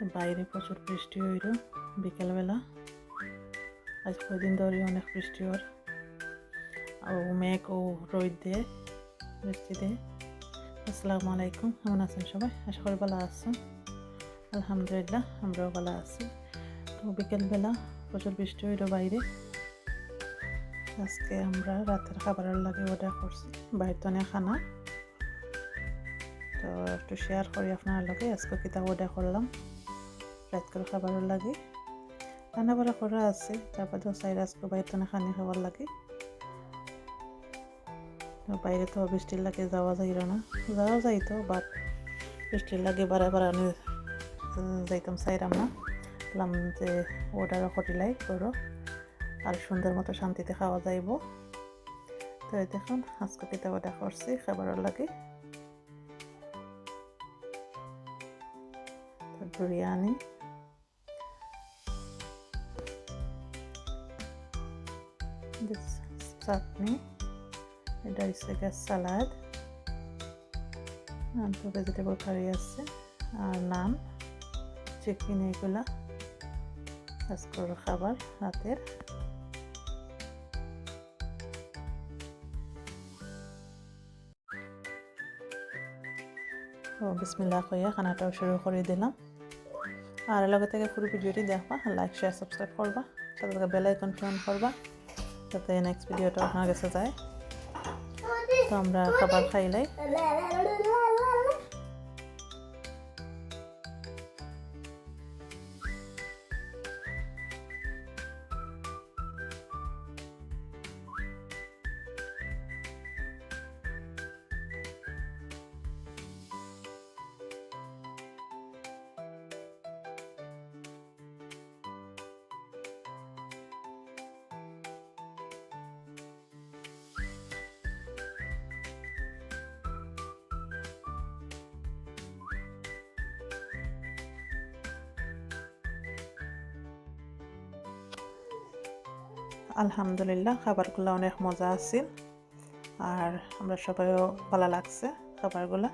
বাইরে প্রচুর বৃষ্টি হইল বিকেলবেলা। আজ কদিন ধরে অনেক বৃষ্টি হর ও মেঘ ও রোদ দিয়ে, বৃষ্টি দিয়ে। আসসালামু আলাইকুম, কেমন আছেন সবাই? আশা করি ভালো আছেন। আলহামদুলিল্লাহ, আমরাও ভালো আছি। তো বিকেলবেলা প্রচুর বৃষ্টি হইল বাইরে। আজকে আমরা রাতের খাবারের লাগে অর্ডার করছি বাইরে অনেক খানা। তো একটু শেয়ার করি আপনার লগে, আজকে কিতাব অর্ডার করলাম। রাত করে খাবারের লাগে। রান্না বাড়া করা আছে, তারপরে চাই আজকে বাইরে অনেক খানি খাবার লাগে। বাইরে তো বৃষ্টির লাগে, যাওয়া যাইল না। যাওয়া যাইতো বাট বৃষ্টির লাগে বারে বারে যাইতাম চাইরাম না বললাম যে অর্ডারও করিলাই, করো। আর সুন্দর মতো শান্তিতে খাওয়া যাইব। তো দেখুন, আজকে কিতাব অর্ডার করছি খাবারের লাগে। বিরিয়ানি। চাটনি এটা হচ্ছে গ্যাস সালাদ তো ভেজিটেবল কারি আছে. আর নান চিকেন এগুলা আজকের খাবার, রাতের। তো বিসমিল্লাহ কইয়া খানাটাও শুরু করে দিলাম। আর লগে থেকে পুরো ভিডিওটি দেখবা লাইক শেয়ার সাবস্ক্রাইব করবা, সাথে বেল আইকন অন করবা। যাতে নেক্সট ভিডিওটা আপনার কাছে যায় তো আমরা খাবার খাইলাই আলহামদুলিল্লাহ খাবারগুলো অনেক মজা আছে। আর আমরা সবাইও ভালো লাগছে খাবারগুলো।